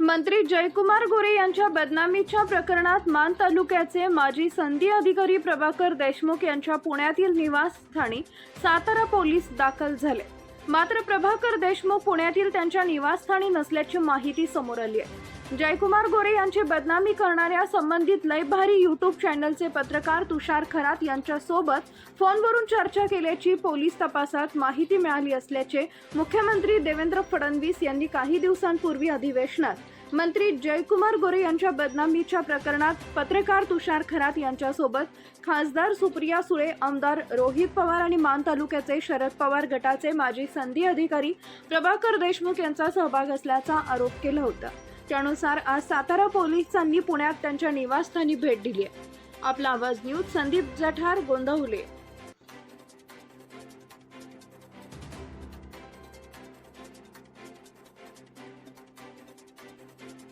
मंत्री जयकुमार गोरे यांच्या बदनामीच्या प्रकरणात मान तालुक्याचे माजी संधी अधिकारी प्रभाकर देशमुख यांच्या पुण्यातील निवासस्थानी सातारा पोलीस दाखल झाले. मात्र प्रभाकर देशमुख पुण्यातील त्यांच्या निवासस्थानी नसल्याची माहिती समोर आली आहे. जयकुमार गोरे यांची बदनामी करणाऱ्या संबंधित लयभारी युट्यूब चॅनलचे पत्रकार तुषार खरात यांच्यासोबत फोनवरून चर्चा केल्याची पोलीस तपासात माहिती मिळाली असल्याचे मुख्यमंत्री देवेंद्र फडणवीस यांनी काही दिवसांपूर्वी अधिवेशनात. मंत्री जयकुमार गोरे यांच्या बदनामीच्या प्रकरणात पत्रकार तुषार खरात यांच्यासोबत खासदार सुप्रिया सुळे आमदार रोहित पवार आणि मान तालुक्याचे शरद पवार गटाचे माजी संधी अधिकारी प्रभाकर देशमुख यांचा सहभाग असल्याचा आरोप केला होता. त्यानुसार आज सातारा पोलिसांनी पुण्यात त्यांच्या निवासस्थानी भेट दिली आहे. आपला आवाज न्यूज संदीप जठार गोंधवले